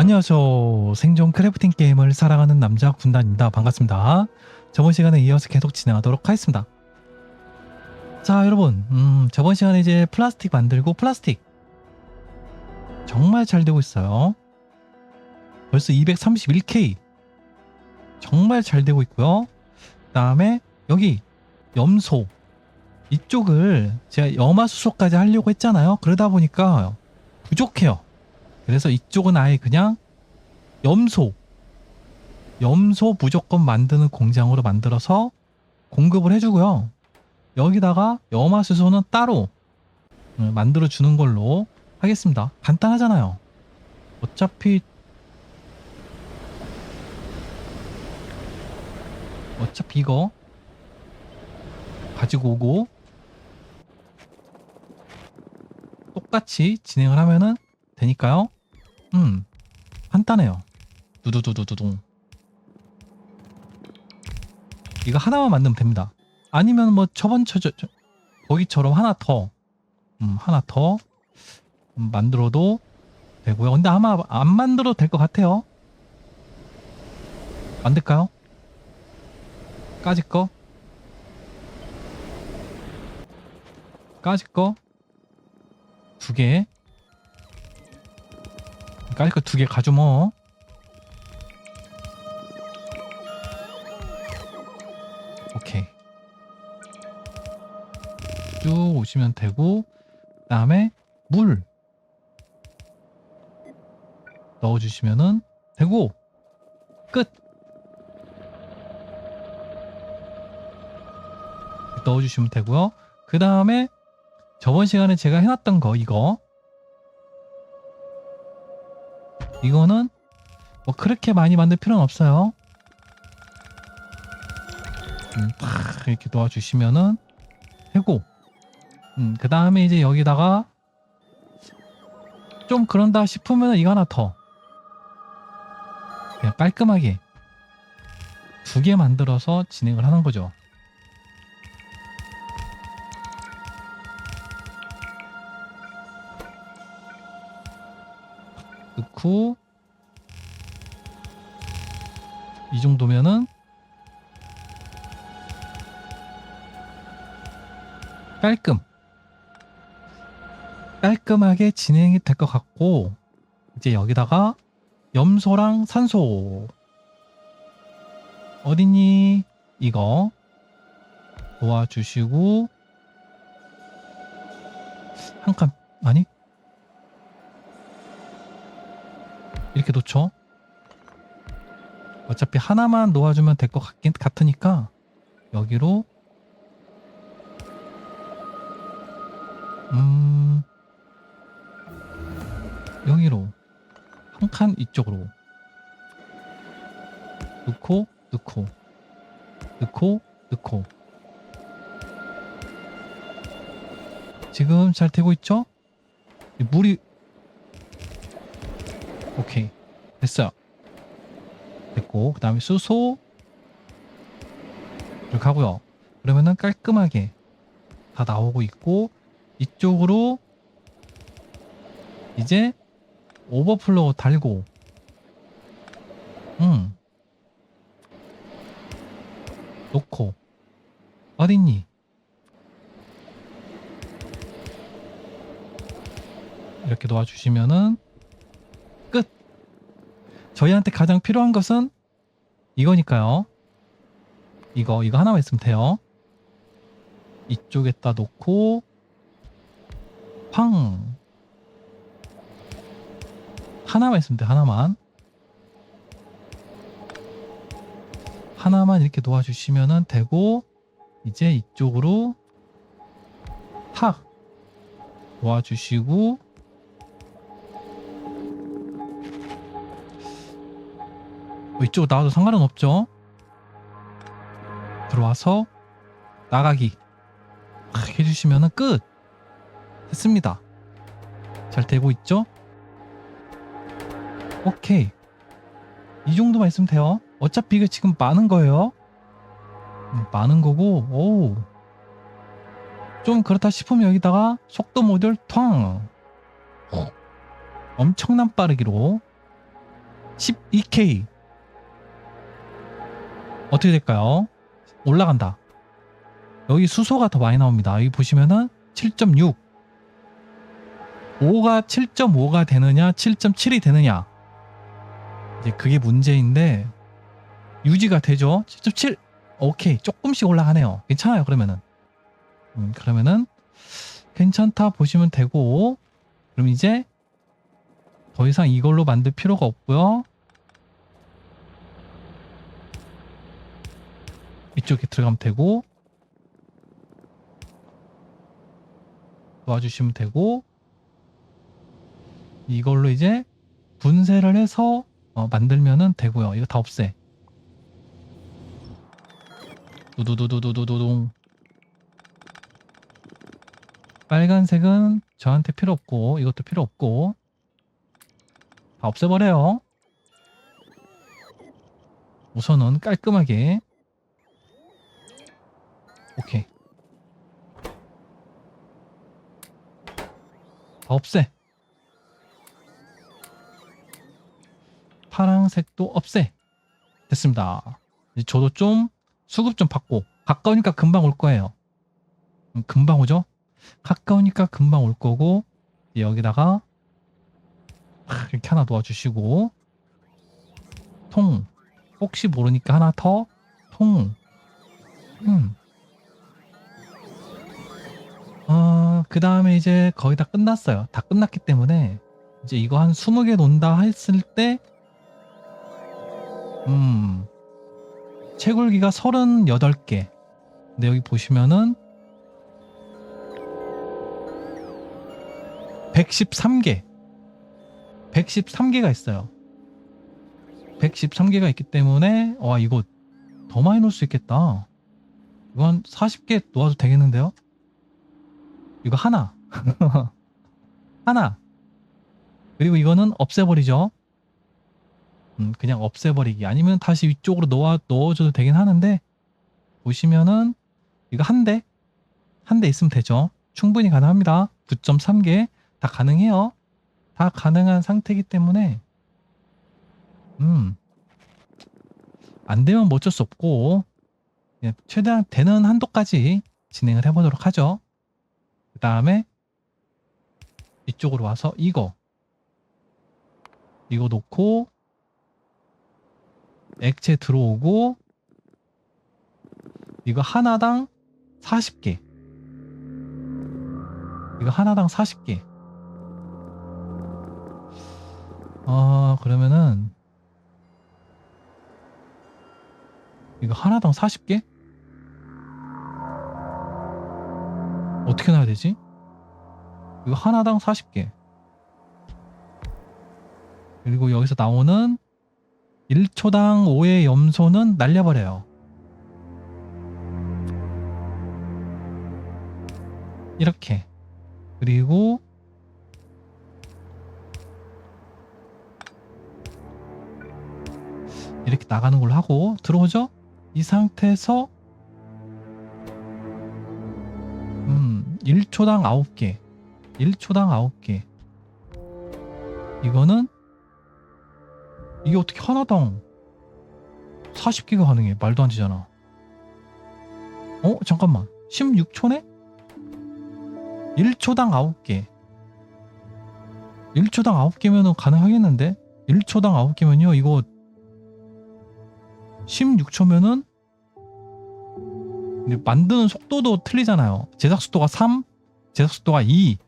안녕하세요. 생존 크래프팅 게임을 사랑하는 남자 군단입니다. 반갑습니다. 저번 시간에 이어서 계속 진행하도록 하겠습니다. 자, 여러분, 음, 저번 시간에 이제 플라스틱 만들고 플라스틱 정말 잘 되고 있어요. 벌써 231K 정말 잘 되고 있고요. 그 다음에 여기 염소 이쪽을 제가 염화수소까지 하려고 했잖아요. 그러다 보니까 부족해요. 그래서 이쪽은 아예 그냥 염소 염소 무조건 만드는 공장으로 만들어서 공급을 해주고요. 여기다가 염화수소는 따로 음, 만들어 주는 걸로 하겠습니다. 간단하잖아요. 어차피 어차피 이거 가지고 오고 똑같이 진행을 하면은 되니까요. 음, 간단해요. 두두두두두둥. 이거 하나만 만들면 됩니다. 아니면 뭐 저번 저, 저, 저 거기처럼 하나 더, 음, 하나 더 음, 만들어도 되고요. 근데 아마 안 만들어도 될 것 같아요. 만들까요? 까짓 거? 까짓 거? 두 개. 까짓 거두개 가져 뭐. 오케이. 쭉 오시면 되고, 그 다음에 물 넣어주시면은 되고, 끝! 넣어주시면 되고요. 그 다음에 저번 시간에 제가 해놨던 거 이거 이거는 뭐 그렇게 많이 만들 필요는 없어요. 음, 팍 이렇게 놓아주시면은 되고 음, 그 다음에 이제 여기다가 좀 그런다 싶으면 이거 하나 더 그냥 깔끔하게 두 개 만들어서 진행을 하는 거죠. 넣고 이 정도면은 깔끔. 깔끔하게 진행이 될 것 같고 이제 여기다가 염소랑 산소. 어딨니 이거 도와주시고 한 칸 아니 이렇게 놓죠. 어차피 하나만 놓아주면 될 것 같긴 같으니까 여기로. 음 여기로. 한 칸 이쪽으로. 넣고 넣고. 넣고 넣고. 지금 잘 되고 있죠? 이 물이 오케이. 됐어요 됐고 그 다음에 수소. 이렇게 하고요. 그러면은 깔끔하게 다 나오고 있고 이쪽으로 이제 오버플로우 달고. 음. 놓고. 어딨니? 이렇게 놓아주시면은 저희한테 가장 필요한 것은 이거니까요. 이거 이거 하나만 있으면 돼요. 이쪽에다 놓고 팡 하나만 있으면 돼 하나만 하나만 이렇게 놓아주시면 되고 이제 이쪽으로 탁 놓아주시고 이쪽으로 나와도 상관은 없죠. 들어와서 나가기 탁 해주시면은 끝 됐습니다. 잘 되고 있죠? 오케이 이 정도만 있으면 돼요. 어차피 이게 지금 많은 거예요. 음, 많은 거고 오. 좀 그렇다 싶으면 여기다가 속도 모듈 텅 엄청난 빠르기로 12K. 어떻게 될까요? 올라간다. 여기 수소가 더 많이 나옵니다. 여기 보시면은 7.6. 5가 7.5가 되느냐, 7.7이 되느냐. 이제 그게 문제인데, 유지가 되죠? 7.7. 오케이. 조금씩 올라가네요. 괜찮아요, 그러면은. 음, 그러면은, 괜찮다 보시면 되고, 그럼 이제, 더 이상 이걸로 만들 필요가 없고요. 이쪽에 들어가면 되고, 도와주시면 되고, 이걸로 이제 분쇄를 해서 어, 만들면은 되고요. 이거 다 없애. 두두두두두두둥. 빨간색은 저한테 필요 없고 이것도 필요 없고 다 없애버려요. 우선은 깔끔하게 오케이. 다 없애. 파랑색도 없애. 됐습니다. 이제 저도 좀 수급 좀 받고 가까우니까 금방 올 거예요. 음, 금방 오죠? 가까우니까 금방 올 거고 여기다가 하, 이렇게 하나 놓아주시고 통. 혹시 모르니까 하나 더 통. 음. 어, 그 다음에 이제 거의 다 끝났어요. 다 끝났기 때문에 이제 이거 한 20개 논다 했을 때 음. 채굴기가 38개. 근데 여기 보시면은 113개. 113개가 있어요. 113개가 있기 때문에 와 이거 더 많이 놓을 수 있겠다. 한 40개 놓아도 되겠는데요? 이거 하나. 하나. 그리고 이거는 없애버리죠. 음, 그냥 없애버리기. 아니면 다시 위쪽으로 넣어, 넣어줘도 되긴 하는데, 보시면은, 이거 한 대? 한 대 있으면 되죠. 충분히 가능합니다. 9.3개. 다 가능해요. 다 가능한 상태이기 때문에, 음, 안 되면 뭐 어쩔 수 없고, 예, 최대한 되는 한도까지 진행을 해보도록 하죠. 그 다음에 이쪽으로 와서 이거. 이거 놓고 액체 들어오고 이거 하나당 40개. 이거 하나당 40개. 어 그러면은 이거 하나당 40개? 어떻게 놔야 되지? 이거 하나당 40개. 그리고 여기서 나오는 1초당 5의 염소는 날려버려요. 이렇게. 그리고 이렇게 나가는 걸로 하고 들어오죠? 이 상태에서 1초당 9개. 1초당 9개. 이거는 이게 어떻게 하나당 40개가 가능해? 말도 안 되잖아. 어? 잠깐만. 16초네? 1초당 9개. 1초당 9개면은 가능하겠는데? 1초당 9개면요. 이거 16초면은 근데 만드는 속도도 틀리잖아요. 제작 속도가 3, 제작 속도가 2.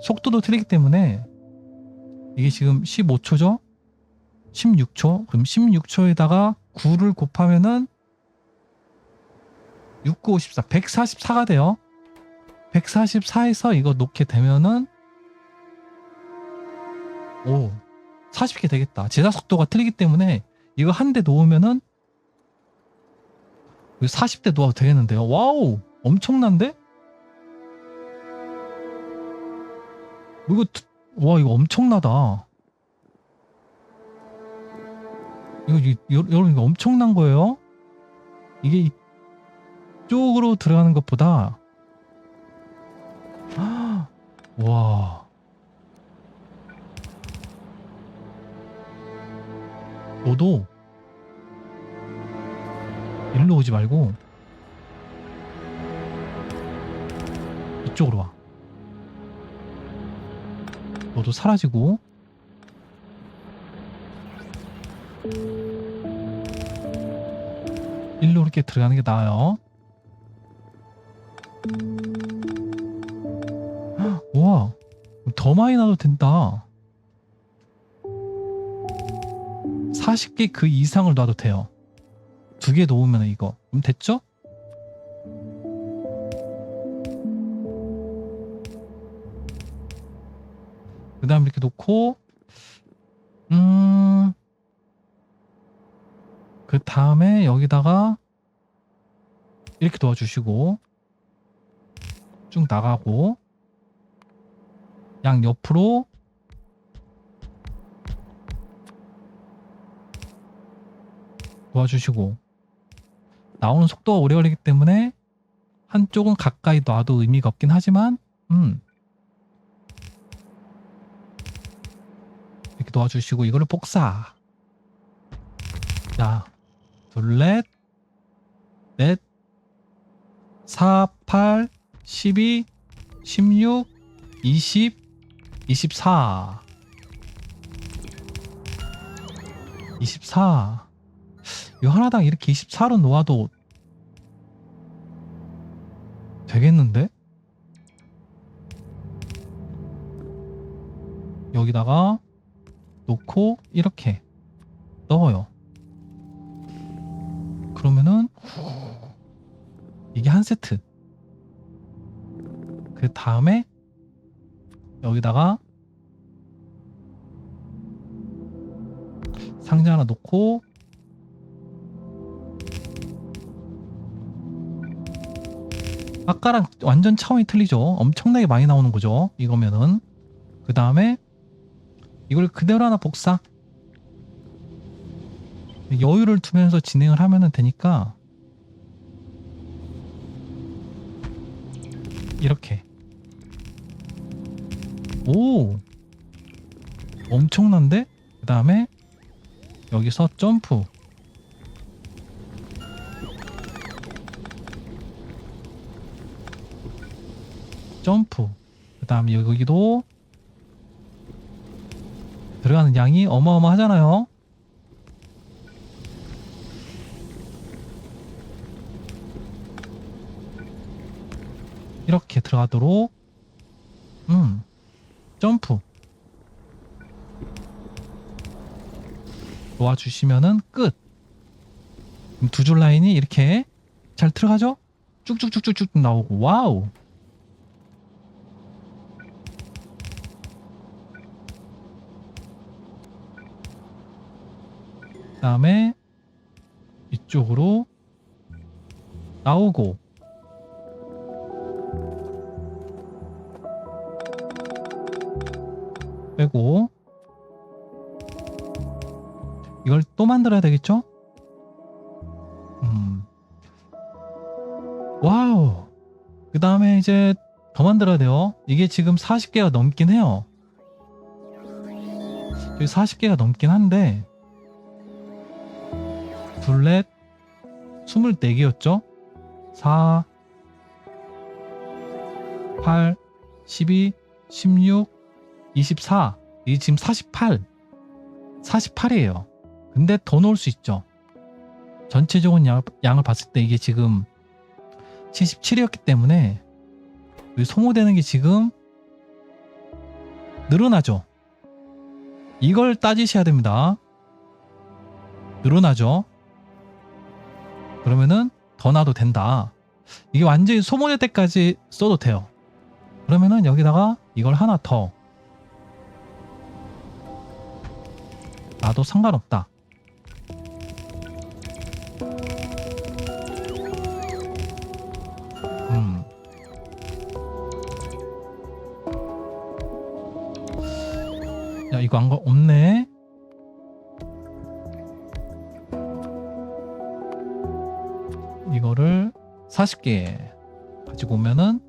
속도도 틀리기 때문에 이게 지금 15초죠? 16초. 그럼 16초에다가 9를 곱하면은 6, 9, 54. 144가 돼요. 144에서 이거 놓게 되면은 오 40개 되겠다. 제작 속도가 틀리기 때문에 이거 한 대 놓으면은 40대 놓아도 되겠는데요. 와우 엄청난데? 이거 와 이거 엄청나다. 이거 이- 여- 여러분 이거 엄청난 거예요. 이게 이쪽으로 들어가는 것보다 와 너도 일로 오지 말고 이쪽으로 와. 너도 사라지고 일로 이렇게 들어가는 게 나아요. 헉, 우와, 더 많이 나도 된다. 40개 그 이상을 놔도 돼요. 두 개 놓으면 이거. 그럼 됐죠? 이렇게 놓고, 음, 그 다음에 여기다가 이렇게 도와주시고, 쭉 나가고, 양 옆으로 도와주시고 나오는 속도가 오래 걸리기 때문에 한쪽은 가까이 놔도 의미가 없긴 하지만 음 도와주시고 이거를 복사. 자 둘넷. 넷. 4, 8, 12, 16, 20, 24 24 이거 하나당 이렇게 24로 놓아도 되겠는데? 여기다가 놓고 이렇게 넣어요. 그러면은 이게 한 세트. 그 다음에 여기다가 상자 하나 놓고 아까랑 완전 차원이 틀리죠. 엄청나게 많이 나오는 거죠. 이거면은 그 다음에 이걸 그대로 하나 복사. 여유를 두면서 진행을 하면 되니까 이렇게. 오! 엄청난데? 그 다음에 여기서 점프. 점프. 그 다음에 여기도 들어가는 양이 어마어마하잖아요. 이렇게 들어가도록 음 점프. 놓아주시면은 끝. 두 줄 라인이 이렇게 잘 들어가죠? 쭉쭉쭉쭉쭉 나오고 와우 다음에 이쪽으로 나오고 빼고 이걸 또 만들어야 되겠죠? 음. 와우. 그 다음에 이제 더 만들어야 돼요. 이게 지금 40개가 넘긴 해요. 여기 40개가 넘긴 한데 둘넷. 24개였죠? 4 8 12 16 24 이게 지금 48 48이에요. 근데 더 넣을 수 있죠. 전체적인 양, 양을 봤을 때 이게 지금 77이었기 때문에 이 소모되는 게 지금 늘어나죠. 이걸 따지셔야 됩니다. 늘어나죠 그러면은 더 놔도 된다 이게 완전히 소모될 때까지 써도 돼요 그러면은 여기다가 이걸 하나 더 나도 상관없다. 음. 야, 이거 안 거 없네. 40개 가지고 오면은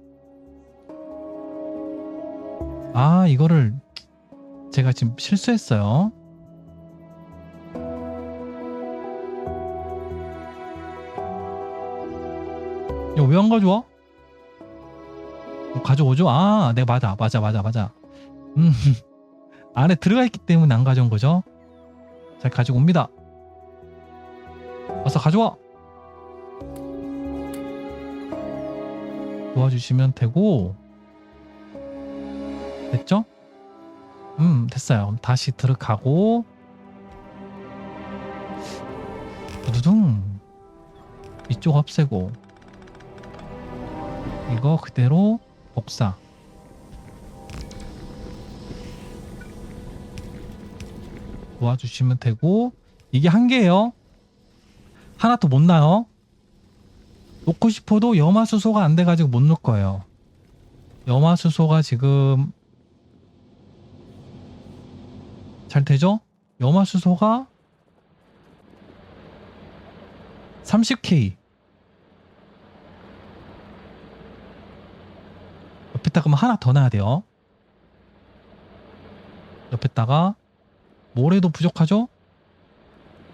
아 이거를 제가 지금 실수했어요. 왜안 가져와? 어, 가져오죠? 아 내가 네, 맞아 맞아 맞아 맞아. 음 안에 들어가 있기 때문에 안 가져온 거죠? 잘 가지고 옵니다. 와서 가져와. 도와주시면 되고, 됐죠? 음, 됐어요. 다시 들어가고, 두두둥. 이쪽 없애고, 이거 그대로 복사. 도와주시면 되고 이게 한 개예요. 하나 더 못 나요. 놓고 싶어도 염화수소가 안 돼가지고 못 놓을 거예요. 염화수소가 지금 잘 되죠? 염화수소가 30K 옆에다 그러면 하나 더 놔야 돼요. 옆에다가 모래도 부족하죠?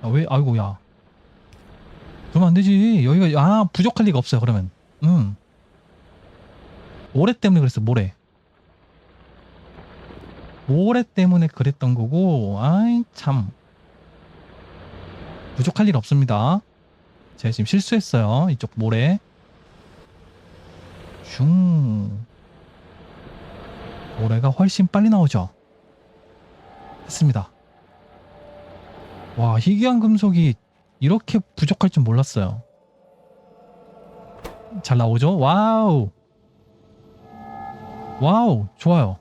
아, 왜 아이고 야. 그러면 안 되지. 여기가 아 부족할 리가 없어요. 그러면. 음. 모래 때문에 그랬어. 모래. 모래 때문에 그랬던 거고. 아이 참. 부족할 일 없습니다. 제가 지금 실수했어요. 이쪽 모래. 슝. 모래가 훨씬 빨리 나오죠. 했습니다. 와, 희귀한 금속이 이렇게 부족할 줄 몰랐어요. 잘 나오죠? 와우. 와우, 좋아요.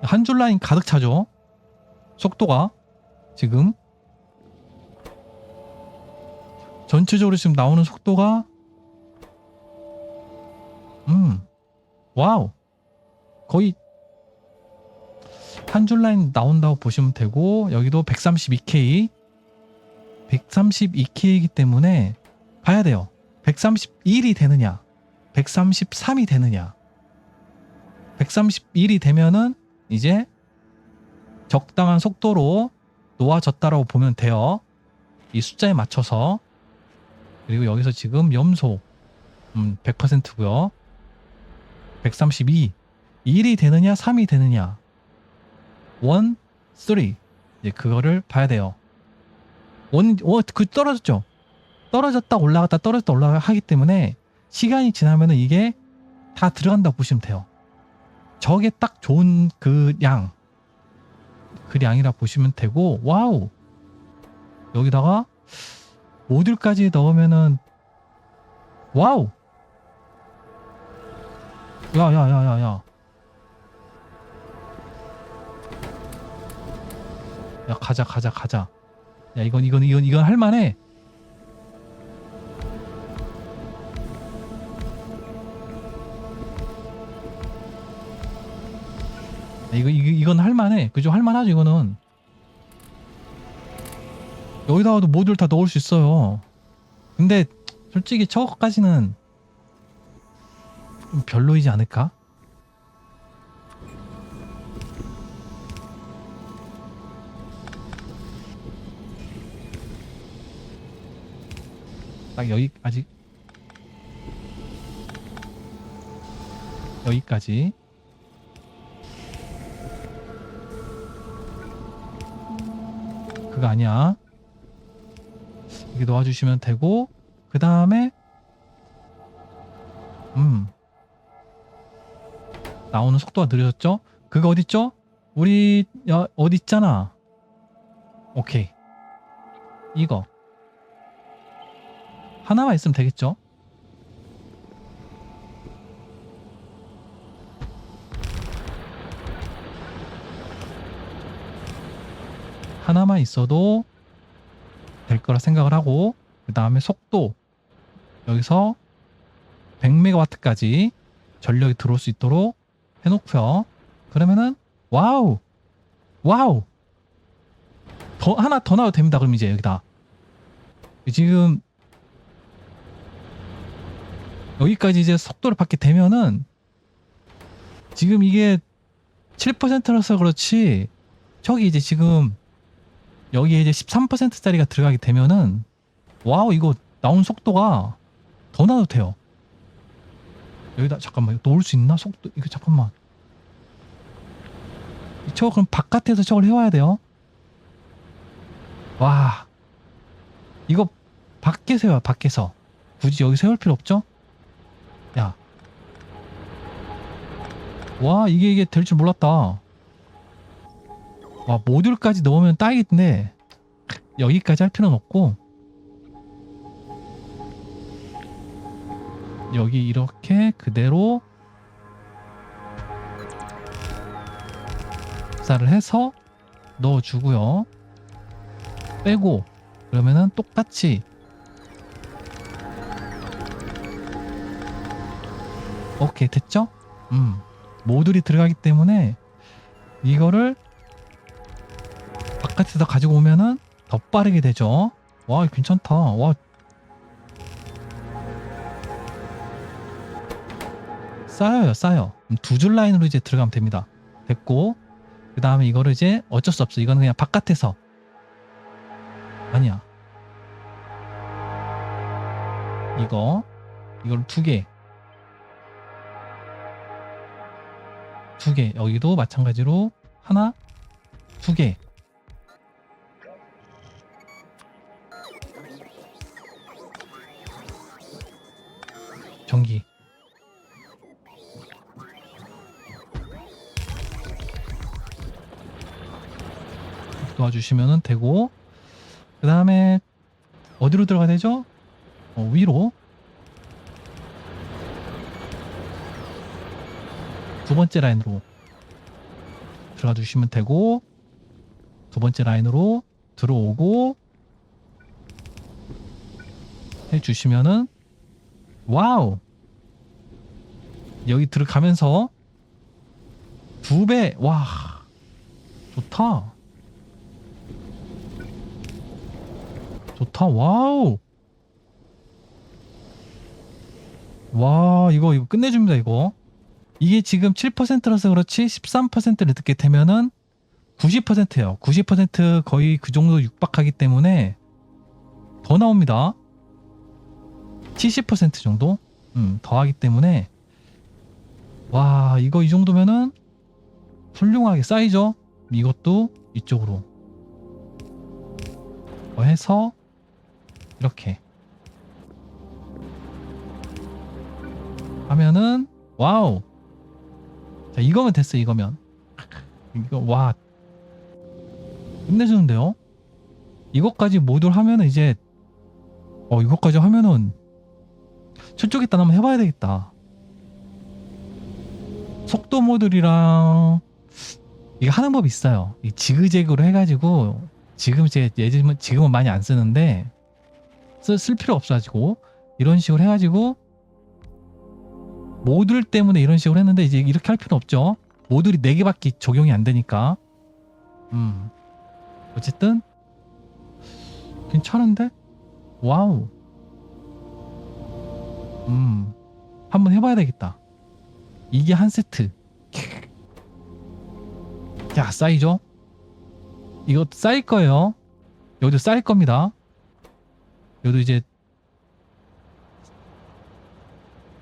한 줄 라인 가득 차죠? 속도가 지금 전체적으로 지금 나오는 속도가 음. 와우. 거의 한 줄 라인 나온다고 보시면 되고 여기도 132K 132K이기 때문에 봐야 돼요. 131이 되느냐 133이 되느냐. 131이 되면은 이제 적당한 속도로 놓아졌다라고 보면 돼요. 이 숫자에 맞춰서. 그리고 여기서 지금 염소 음, 100%고요. 132 1이 되느냐 3이 되느냐. 1, 3 이제 그거를 봐야 돼요 원, 원, 그 떨어졌죠. 떨어졌다 올라갔다 떨어졌다 올라가 하기 때문에 시간이 지나면은 이게 다 들어간다고 보시면 돼요. 저게 딱 좋은 그 양. 그 양이라 보시면 되고 와우! 여기다가 모듈까지 넣으면은 와우! 야야야야야. 야 가자 가자 가자 야 이건 이건 이건 이건 할만해. 야, 이거 이거 이건 할만해. 그죠? 할만하죠 이거는. 여기다가도 모듈 다 넣을 수 있어요. 근데 솔직히 저거까지는 좀 별로이지 않을까? 딱 여기 아직. 여기까지. 그거 아니야. 이렇게 놓아주시면 되고 그 다음에 음. 나오는 속도가 느려졌죠? 그거 어딨죠? 우리 있잖아. 오케이. 이거 하나만 있으면 되겠죠? 하나만 있어도 될 거라 생각을 하고 그 다음에 속도 여기서 100메가와트까지 전력이 들어올 수 있도록 해놓고요. 그러면은 와우 와우 더 하나 더 나와도 됩니다. 그럼 이제 여기다 지금 여기까지 이제 속도를 받게 되면은 지금 이게 7%라서 그렇지 저기 이제 지금 여기에 이제 13%짜리가 들어가게 되면은 와우 이거 나온 속도가 더 나도 돼요. 여기다 잠깐만 이거 놓을 수 있나? 속도 이거 잠깐만 저 그럼 바깥에서 저걸 해와야 돼요 와 이거 밖에서 해요 밖에서 굳이 여기 세울 필요 없죠? 야. 와 이게 이게 될 줄 몰랐다. 와 모듈까지 넣으면 딱인데 여기까지 할 필요는 없고. 여기 이렇게 그대로 쌀을 해서 넣어주고요. 빼고 그러면은 똑같이 오케이 됐죠? 음 모듈이 들어가기 때문에 이거를 바깥에서 가지고 오면은 더 빠르게 되죠. 와 괜찮다. 와. 쌓여요 쌓여. 두 줄 라인으로 이제 들어가면 됩니다. 됐고 그 다음에 이거를 이제 어쩔 수 없어. 이거는 그냥 바깥에서. 아니야. 이거 이걸 두 개 두 개. 여기도 마찬가지로 하나 두 개. 전기. 도와주시면 되고 그 다음에 어디로 들어가야 되죠? 어, 위로 두 번째 라인으로 들어가 주시면 되고 두 번째 라인으로 들어오고 해주시면은 와우! 여기 들어가면서 두 배 와 좋다! 좋다 와우! 와 이거 이거 끝내줍니다 이거 이게 지금 7%라서 그렇지 13%를 늦게 되면은 90%예요. 90% 거의 그 정도 육박하기 때문에 더 나옵니다. 70% 정도? 음, 더 하기 때문에 와 이거 이 정도면은 훌륭하게 쌓이죠? 이것도 이쪽으로. 뭐 해서 이렇게 하면은 와우 자 이거면 됐어 이거면. 이거 와. 끝내주는데요? 이것까지 모듈 하면은 이제 어 이것까지 하면은 저쪽에다 한번 해봐야 되겠다. 속도 모듈이랑 이거 하는 법이 있어요. 이 지그재그로 해가지고 지금 제 예전은 지금은 많이 안 쓰는데 쓸, 쓸 필요 없어가지고 이런 식으로 해가지고 모듈 때문에 이런 식으로 했는데 이제 이렇게 할 필요 없죠. 모듈이 4개밖에 적용이 안 되니까. 음. 어쨌든 괜찮은데? 와우. 음. 한번 해봐야 되겠다. 이게 한 세트. 야 쌓이죠? 이거 쌓일 거예요. 여기도 쌓일 겁니다. 여기도 이제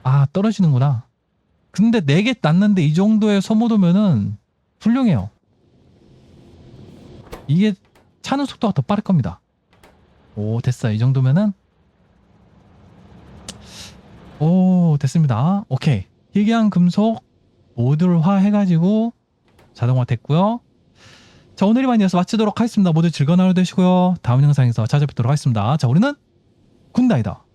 아 떨어지는구나. 근데 4개 땄는데 이 정도의 소모도면은 훌륭해요. 이게 차는 속도가 더 빠를 겁니다. 오 됐어요. 이 정도면은? 오 됐습니다. 오케이. 희귀한 금속 모듈화 해가지고 자동화 됐고요. 자 오늘 이 만 이어서 마치도록 하겠습니다. 모두 즐거운 하루 되시고요. 다음 영상에서 찾아뵙도록 하겠습니다. 자 우리는 군다이다